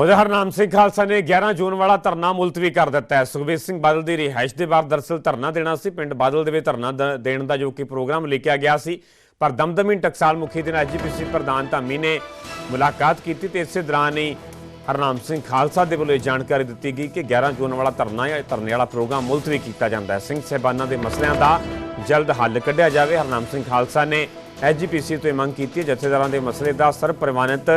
ਉਹਦੇ ਹਰਨਾਮ ਸਿੰਘ ਖਾਲਸਾ ਨੇ 11 ਜੂਨ ਵਾਲਾ ਧਰਨਾ ਮੁਲਤਵੀ ਕਰ ਦਿੱਤਾ ਹੈ। ਸੁਖਬੀਰ ਸਿੰਘ ਬਾਦਲ ਦੀ ਰਿਹਾਇਸ਼ ਦੇ ਬਾਹਰ ਦਰਸਲ ਧਰਨਾ ਦੇਣਾ ਸੀ। ਪਿੰਡ ਬਾਦਲ ਦੇ ਵਿੱਚ ਧਰਨਾ ਦ- ਦੇਣ ਦਾ ਜੋ ਕਿ ਪ੍ਰੋਗਰਾਮ ਲਿਖਿਆ ਗਿਆ ਸੀ। ਪਰ ਦਮਦਮੀ ਟਕਸਾਲ ਮੁਖੀ ਦੇ ਨਾਲ ਐਜੀਪੀਸੀ ਪ੍ਰਧਾਨ ਧਾਮੀ ਨੇ ਮੁਲਾਕਾਤ ਕੀਤੀ ਤੇ ਇਸੇ ਦੌਰਾਨ ਹੀ ਹਰਨਾਮ ਸਿੰਘ ਖਾਲਸਾ ਦੇ ਵੱਲੋਂ ਇਹ ਜਾਣਕਾਰੀ ਦਿੱਤੀ ਗਈ ਕਿ 11 ਜੂਨ ਵਾਲਾ ਧਰਨਾ ਜਾਂ ਧਰਨੇ ਵਾਲਾ ਪ੍ਰੋਗਰਾਮ ਮੁਲਤਵੀ ਕੀਤਾ ਜਾਂਦਾ ਹੈ। ਸਿੰਘ ਸਹਿਬਾਨਾਂ ਦੇ ਮਸਲਿਆਂ ਦਾ ਜਲਦ ਹੱਲ ਕੱਢਿਆ ਜਾਵੇ। ਹਰਨਾਮ ਸਿੰਘ ਖਾਲਸਾ ਨੇ ਐਜੀਪੀਸੀ ਤੋਂ ਇਹ ਮੰਗ ਕੀਤੀ ਜਥੇਦਾਰਾਂ ਦੇ ਮਸਲੇ ਦਾ ਸਰਪ੍ਰਵਾਨਿਤ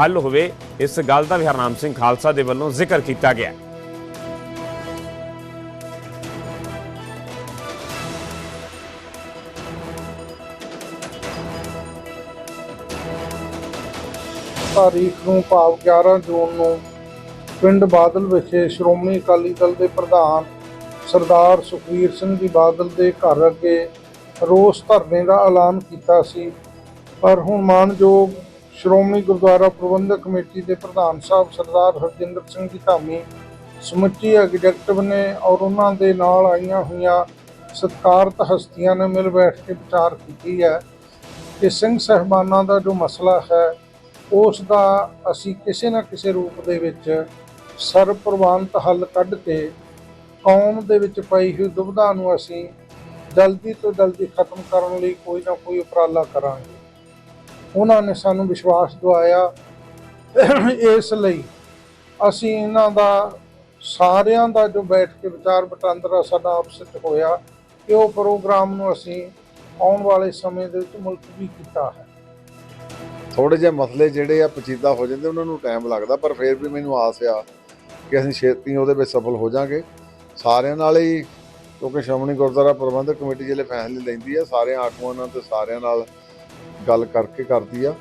ਹੱਲ ਹੋਵੇ, ਇਸ ਗੱਲ ਦਾ ਵੀ ਹਰਨਾਮ ਸਿੰਘ ਖਾਲਸਾ ਦੇ ਵੱਲੋਂ ਜ਼ਿਕਰ ਕੀਤਾ ਗਿਆ। ਤਾਰੀਖ ਨੂੰ ਭਾਵ 11 ਜੂਨ ਨੂੰ ਪਿੰਡ ਬਾਦਲ ਵਿਖੇ ਸ਼੍ਰੋਮਣੀ ਅਕਾਲੀ ਦਲ ਦੇ ਪ੍ਰਧਾਨ ਸਰਦਾਰ ਸੁਖਵੀਰ ਸਿੰਘ ਜੀ ਬਾਦਲ ਦੇ ਘਰ ਅੱਗੇ ਰੋਸ ਧਰਨੇ ਦਾ ਐਲਾਨ ਕੀਤਾ ਸੀ। ਪਰ ਹੁਣ ਮਾਨਯੋਗ ਸ਼੍ਰੋਮਣੀ ਗੁਰਦੁਆਰਾ ਪ੍ਰਬੰਧਕ ਕਮੇਟੀ ਦੇ ਪ੍ਰਧਾਨ ਸਾਹਿਬ ਸਰਦਾਰ ਹਰਜਿੰਦਰ ਸਿੰਘ ਜੀ ਧਾਮੀ ਸਮੁੱਚੀ ਐਗਜ਼ੈਕਟਿਵ ਨੇ ਔਰ ਉਹਨਾਂ ਦੇ ਨਾਲ ਆਈਆਂ ਹੋਈਆਂ ਸਤਿਕਾਰਤ ਹਸਤੀਆਂ ਨੇ ਮਿਲ ਬੈਠ ਕੇ ਵਿਚਾਰ ਕੀਤੀ ਹੈ ਕਿ ਸਿੰਘ ਸਹਿਬਾਨਾਂ ਦਾ ਜੋ ਮਸਲਾ ਹੈ, ਉਸ ਦਾ ਅਸੀਂ ਕਿਸੇ ਨਾ ਕਿਸੇ ਰੂਪ ਦੇ ਵਿੱਚ ਸਰਪ੍ਰਵਾਨਿਤ ਹੱਲ ਕੱਢ ਕੇ ਕੌਮ ਦੇ ਵਿੱਚ ਪਈ ਹੋਈ ਦੁਬਿਧਾ ਨੂੰ ਅਸੀਂ ਜਲਦੀ ਤੋਂ ਜਲਦੀ ਖਤਮ ਕਰਨ ਲਈ ਕੋਈ ਨਾ ਕੋਈ ਉਪਰਾਲਾ ਕਰਾਂਗੇ। ਉਹਨਾਂ ਨੇ ਸਾਨੂੰ ਵਿਸ਼ਵਾਸ ਦਿਵਾਇਆ। ਇਸ ਲਈ ਅਸੀਂ ਇਹਨਾਂ ਦਾ, ਸਾਰਿਆਂ ਦਾ ਜੋ ਬੈਠ ਕੇ ਵਿਚਾਰ ਵਟਾਂਦਰਾ ਸਾਡਾ ਆਪਸ ਵਿੱਚ ਹੋਇਆ ਕਿ ਉਹ ਪ੍ਰੋਗਰਾਮ ਨੂੰ ਅਸੀਂ ਆਉਣ ਵਾਲੇ ਸਮੇਂ ਦੇ ਵਿੱਚ ਮੁਲਤਵੀ ਕੀਤਾ ਹੈ। ਥੋੜੇ ਜਿਹੇ ਮਸਲੇ ਜਿਹੜੇ ਆ ਪਚੀਦਾ ਹੋ ਜਾਂਦੇ, ਉਹਨਾਂ ਨੂੰ ਟਾਈਮ ਲੱਗਦਾ, ਪਰ ਫਿਰ ਵੀ ਮੈਨੂੰ ਆਸ ਆ ਕਿ ਅਸੀਂ ਛੇਤੀ ਉਹਦੇ ਵਿੱਚ ਸਫਲ ਹੋ ਜਾਾਂਗੇ ਸਾਰਿਆਂ ਨਾਲ ਹੀ, ਕਿਉਂਕਿ ਸ਼੍ਰੋਮਣੀ ਗੁਰਦੁਆਰਾ ਪ੍ਰਬੰਧਕ ਕਮੇਟੀ ਜਿਹੜੇ ਫੈਸਲੇ ਲੈਂਦੀ ਆ, ਸਾਰਿਆਂ ਆਗੂਆਂ ਨਾਲ ਤੇ ਸਾਰਿਆਂ ਨਾਲ ਗੱਲ ਕਰਕੇ ਕਰਦੀ ਆ।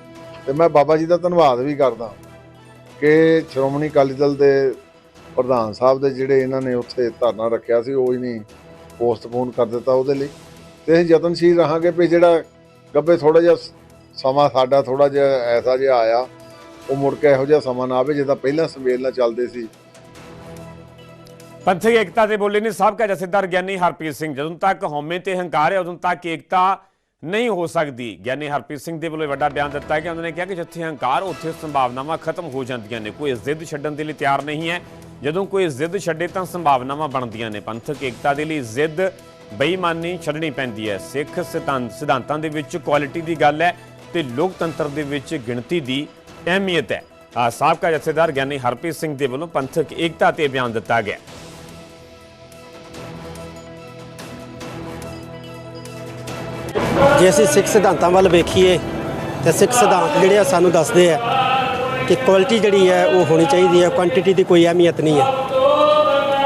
ਤੇ ਮੈਂ ਬਾਬਾ ਜੀ ਦਾ ਧੰਨਵਾਦ ਵੀ ਕਰਦਾ ਕਿ ਸ਼੍ਰੋਮਣੀ ਅਕਾਲੀ ਦਲ ਦੇ ਪ੍ਰਧਾਨ ਸਾਹਿਬ ਦੇ ਜਿਹੜੇ ਇਹਨਾਂ ਨੇ ਉੱਥੇ ਧਰਨਾ ਰੱਖਿਆ ਸੀ, ਉਹ ਹੀ ਨਹੀਂ ਪੋਸਟਪੋਨ ਕਰ ਦਿੱਤਾ ਉਹਦੇ ਲਈ। ਤੇ ਅਸੀਂ ਯਤਨਸ਼ੀਲ ਰਹਾਂਗੇ ਵੀ ਜਿਹੜਾ ਗੱਬੇ ਥੋੜਾ ਜਿਹਾ ਸਮਾਂ ਸਾਡਾ ਥੋੜਾ ਜਿਹਾ ਐਸਾ ਜਿਹਾ ਆਇਆ, ਉਹ ਮੁੜ ਕੇ ਇਹੋ ਜਿਹਾ ਸਮਾਂ ਨਾ ਆਵੇ ਜਿੱਦਾਂ ਪਹਿਲਾਂ ਸੰਵੇਲ ਨਾਲ ਚੱਲਦੇ ਸੀ। ਪੰਥਕ ਏਕਤਾ ਦੇ ਬੋਲੇ ਨੇ ਸਾਬਕਾ ਜਥੇਦਾਰ ਗਿਆਨੀ ਹਰਪ੍ਰੀਤ ਸਿੰਘ, ਜਦੋਂ ਤੱਕ ਹਉਮੈ ਤੇ ਹੰਕਾਰ ਹੈ, ਉਦੋਂ ਤੱਕ ਏਕਤਾ ਨਹੀਂ ਹੋ ਸਕਦੀ। ਗਿਆਨੀ ਹਰਪ੍ਰੀਤ ਸਿੰਘ ਦੇ ਵੱਲੋਂ ਇਹ ਵੱਡਾ ਬਿਆਨ ਦਿੱਤਾ ਕਿ ਉਹਨਾਂ ਨੇ ਕਿਹਾ ਕਿ ਜਿੱਥੇ ਹੰਕਾਰ, ਉੱਥੇ ਸੰਭਾਵਨਾਵਾਂ ਖਤਮ ਹੋ ਜਾਂਦੀਆਂ ਨੇ। ਕੋਈ ਜ਼ਿੱਦ ਛੱਡਣ ਦੇ ਲਈ ਤਿਆਰ ਨਹੀਂ ਹੈ। ਜਦੋਂ ਕੋਈ ਜ਼ਿੱਦ ਛੱਡੇ ਤਾਂ ਸੰਭਾਵਨਾਵਾਂ ਬਣਦੀਆਂ ਨੇ। ਪੰਥਕ ਏਕਤਾ ਦੇ ਲਈ ਜ਼ਿੱਦ ਬੇਈਮਾਨੀ ਛੱਡਣੀ ਪੈਂਦੀ ਹੈ। ਸਿੱਖ ਸਿਧਾਂਤ ਸਿਧਾਂਤਾਂ ਦੇ ਵਿੱਚ ਕੁਆਲਿਟੀ ਦੀ ਗੱਲ ਹੈ ਤੇ ਲੋਕਤੰਤਰ ਦੇ ਵਿੱਚ ਗਿਣਤੀ ਦੀ ਅਹਿਮੀਅਤ ਹੈ। ਸਾਬਕਾ ਜਥੇਦਾਰ ਗਿਆਨੀ ਹਰਪ੍ਰੀਤ ਸਿੰਘ ਦੇ ਵੱਲੋਂ ਪੰਥਕ ਏਕਤਾ ਤੇ ਬਿਆਨ ਦਿੱਤਾ ਗਿਆ। ਜੇ ਅਸੀਂ ਸਿੱਖ ਸਿਧਾਂਤਾਂ ਵੱਲ ਵੇਖੀਏ ਤੇ ਸਿੱਖ ਸਿਧਾਂਤ ਜਿਹੜੇ ਆ ਸਾਨੂੰ ਦੱਸਦੇ ਆ ਕਿ ਕੁਆਲਿਟੀ ਜਿਹੜੀ ਹੈ ਉਹ ਹੋਣੀ ਚਾਹੀਦੀ ਹੈ ਕੁਆਂਟੀਟੀ ਦੀ ਕੋਈ ਅਹਿਮੀਅਤ ਨਹੀਂ ਹੈ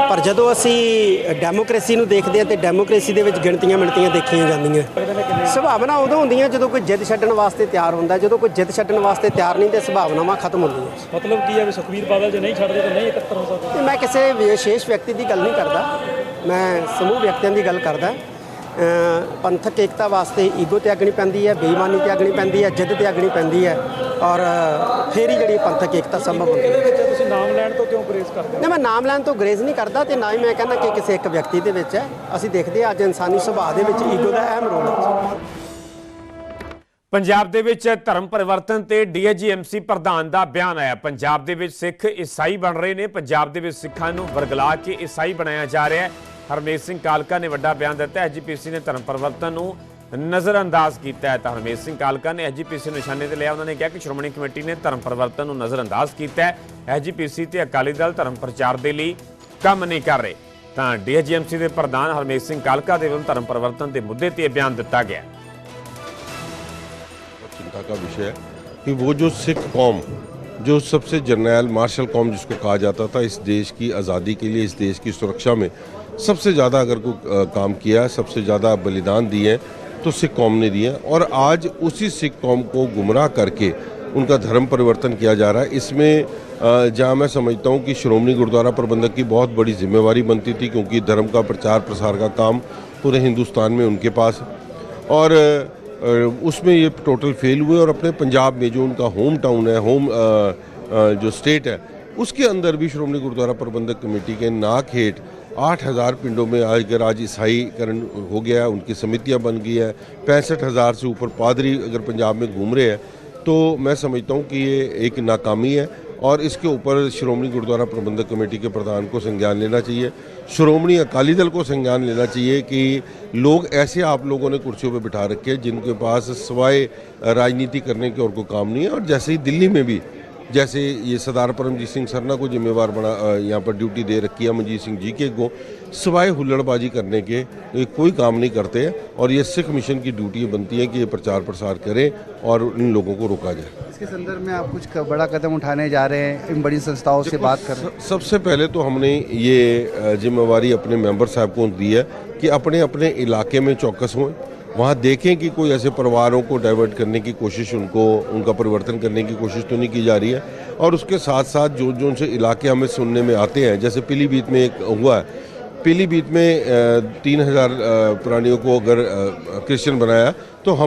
ਪਰ ਜਦੋਂ ਅਸੀਂ ਡੈਮੋਕ੍ਰੇਸੀ ਨੂੰ ਦੇਖਦੇ ਹਾਂ ਤੇ ਡੈਮੋਕ੍ਰੇਸੀ ਦੇ ਵਿੱਚ ਗਿਣਤੀਆਂ ਮਿਣਤੀਆਂ ਦੇਖੀਆਂ ਜਾਂਦੀਆਂ। ਸੁਭਾਵਨਾ ਉਦੋਂ ਹੁੰਦੀਆਂ ਜਦੋਂ ਕੋਈ ਜਿੱਦ ਛੱਡਣ ਵਾਸਤੇ ਤਿਆਰ ਹੁੰਦਾ ਜਦੋਂ ਕੋਈ ਜਿੱਦ ਛੱਡਣ ਵਾਸਤੇ ਤਿਆਰ ਨਹੀਂ ਤੇ ਸੁਭਾਵਨਾਵਾਂ ਖਤਮ ਹੁੰਦੀਆਂ। ਮਤਲਬ ਕੀ ਹੈ ਵੀ ਸੁਖਵੀਰ ਬਾਦਲ ਜੇ ਨਹੀਂ ਛੱਡਦੇ ਤਾਂ ਨਹੀਂ ਇਕੱਤਰ ਹੋ ਸਕਦੇ? ਮੈਂ ਕਿਸੇ ਵਿਸ਼ੇਸ਼ ਵਿਅਕਤੀ ਦੀ ਗੱਲ ਨਹੀਂ ਕਰਦਾ। ਮੈਂ ਸਮੂਹ ਵਿਅਕਤੀਆਂ ਦੀ ਗੱਲ ਕਰਦਾ। ਪੰਥਕ ਏਕਤਾ ਵਾਸਤੇ ਈਗੋ ਤਿਆਗਣੀ ਪੈਂਦੀ ਹੈ ਬੇਈਮਾਨੀ ਤਿਆਗਣੀ ਪੈਂਦੀ ਹੈ ਜਿੱਦ ਤਿਆਗਣੀ ਪੈਂਦੀ ਹੈ ਔਰ ਫੇਰ ਹੀ ਜਿਹੜੀ ਪੰਥਕ ਏਕਤਾ ਸੰਭਵ ਹੁੰਦੀ ਹੈ। ਇਹਦੇ ਵਿੱਚ ਤੁਸੀਂ ਨਾਮ ਲੈਣ ਤੋਂ ਕਿਉਂ ਗਰੇਜ਼ ਕਰਦੇ ਹੋ? ਨਹੀਂ ਮੈਂ ਨਾਮ ਲੈਣ ਤੋਂ ਗਰੇਜ਼ ਨਹੀਂ ਕਰਦਾ ਤੇ ਨਾ ਹੀ ਮੈਂ ਕਹਿੰਦਾ ਕਿ ਕਿਸੇ ਇੱਕ ਵਿਅਕਤੀ ਦੇ ਵਿੱਚ ਹੈ। ਅਸੀਂ ਦੇਖਦੇ ਹਾਂ ਅੱਜ ਇਨਸਾਨੀ ਸੁਭਾਅ ਦੇ ਵਿੱਚ ਈਗੋ ਦਾ ਅਹਿਮ ਰੋਲ ਹੈ। ਪੰਜਾਬ ਦੇ ਵਿੱਚ ਧਰਮ ਪਰਿਵਰਤਨ ਤੇ ਡੀਐਜੀਐਮਸੀ ਪ੍ਰਧਾਨ ਦਾ ਬਿਆਨ ਆਇਆ। ਪੰਜਾਬ ਦੇ ਵਿੱਚ ਸਿੱਖ ਈਸਾਈ ਬਣ ਰਹੇ ਨੇ। ਪੰਜਾਬ ਦੇ ਵਿੱਚ ਸਿੱਖਾਂ ਨੂੰ ਵਰਗਲਾ ਕੇ ਈਸਾਈ ਬਣਾਇਆ ਜਾ ਰਿਹਾ ਹੈ। ਹਰਮੇਸ਼ ਸਿੰਘ ਕਾਲਕਾ ਨੇ ਵੱਡਾ ਬਿਆਨ ਦਿੱਤਾ ਐਜੀਪੀਸੀ ਨੇ ਧਰਮ ਪਰਿਵਰਤਨ ਨੂੰ ਨਜ਼ਰਅੰਦਾਜ਼ ਕੀਤਾ ਹੈ ਤਾਂ ਹਰਮੇਸ਼ ਸਿੰਘ ਕਾਲਕਾ ਨੇ ਐਜੀਪੀਸੀ ਨੂੰ ਨਿਸ਼ਾਨੇ ਤੇ ਲਿਆ ਉਹਨਾਂ ਨੇ ਕਿਹਾ ਕਿ ਸ਼੍ਰੋਮਣੀ ਕਮੇਟੀ ਨੇ ਧਰਮ ਪਰਿਵਰਤਨ ਨੂੰ ਨਜ਼ਰਅੰਦਾਜ਼ ਕੀਤਾ ਹੈ ਐਜੀਪੀਸੀ ਤੇ ਅਕਾਲੀ ਦਲ ਧਰਮ ਪ੍ਰਚਾਰ ਦੇ ਲਈ ਕੰਮ ਨਹੀਂ ਕਰ ਰਹੇ ਤਾਂ ਡੀਐਜੀਐਮਸੀ ਦੇ ਪ੍ਰਧਾਨ ਹਰਮੇਸ਼ ਸਿੰਘ ਕਾਲਕਾ ਦੇ ਵੱਲੋਂ ਧਰਮ ਪਰਿਵਰਤਨ ਦੇ ਮੁੱਦੇ ਤੇ ਇਹ ਬਿਆਨ ਦਿੱਤਾ ਗਿਆ बहुत चिंता का विषय है कि वो जो सिख कौम जो सबसे जर्नैल मार्शल कौम जिसको कहा जाता था इस देश की आज़ादी के लिए इस देश की सुरक्षा में सबसे ज़्यादा अगर कोई काम किया सबसे ज़्यादा बलिदान दिए तो सिख कौम ने दिए और आज उसी सिख कौम को गुमराह करके उनका धर्म परिवर्तन किया जा रहा है इसमें जहाँ मैं समझता हूँ कि श्रोमणी गुरुद्वारा प्रबंधक की बहुत बड़ी जिम्मेवारी बनती थी, क्योंकि धर्म का प्रचार प्रसार का काम पूरे हिंदुस्तान में उनके पास। और उसमें ये टोटल फेल हुए और अपने पंजाब में जो उनका होम टाउन है, होम जो स्टेट है, उसके अंदर भी श्रोमणी गुरुद्वारा प्रबंधक कमेटी के नाक हेठ आठ हज़ार पिंडों में आज अगर आज ईसाईकरण हो गया है, उनकी समितियाँ बन गई है। पैंसठ हज़ार से ऊपर पादरी अगर पंजाब में घूम रहे हैं तो मैं समझता हूँ कि ये एक नाकामी है और इसके ऊपर श्रोमणी गुरुद्वारा प्रबंधक कमेटी के प्रधान को संज्ञान लेना चाहिए। श्रोमणी अकाली दल को संज्ञान लेना चाहिए कि लोग ऐसे आप लोगों ने कुर्सियों पर बिठा रखे जिनके पास सवाए राजनीति करने के और कोई काम नहीं है। और जैसे ही दिल्ली में भी जैसे ये सरदार परमजीत सिंह सरना को जिम्मेवार बना यहाँ पर ड्यूटी दे रखी है मनजीत सिंह जी के को सिवाय हुल्लड़बाजी करने के ये कोई काम नहीं करते हैं और ये सिख मिशन की ड्यूटी बनती है कि ये प्रचार प्रसार करें और इन लोगों को रोका जाए। इसके संदर्भ में आप कुछ बड़ा कदम उठाने जा रहे हैं इन बड़ी संस्थाओं से बात कर रहे हैं। सबसे पहले तो हमने ये जिम्मेवारी अपने मेंबर साहब को दी है कि अपने अपने इलाके में चौकस हों वहाँ देखें कि कोई ऐसे परिवारों को डाइवर्ट करने की कोशिश उनको, उनका परिवर्तन करने की कोशिश तो नहीं की जा रही है। और उसके साथ साथ जो जो उनसे इलाके हमें सुनने में आते हैं, जैसे पीलीभीत में एक हुआ है। पीलीभीत में तीन हज़ार प्राणियों को अगर क्रिश्चियन बनाया तो हम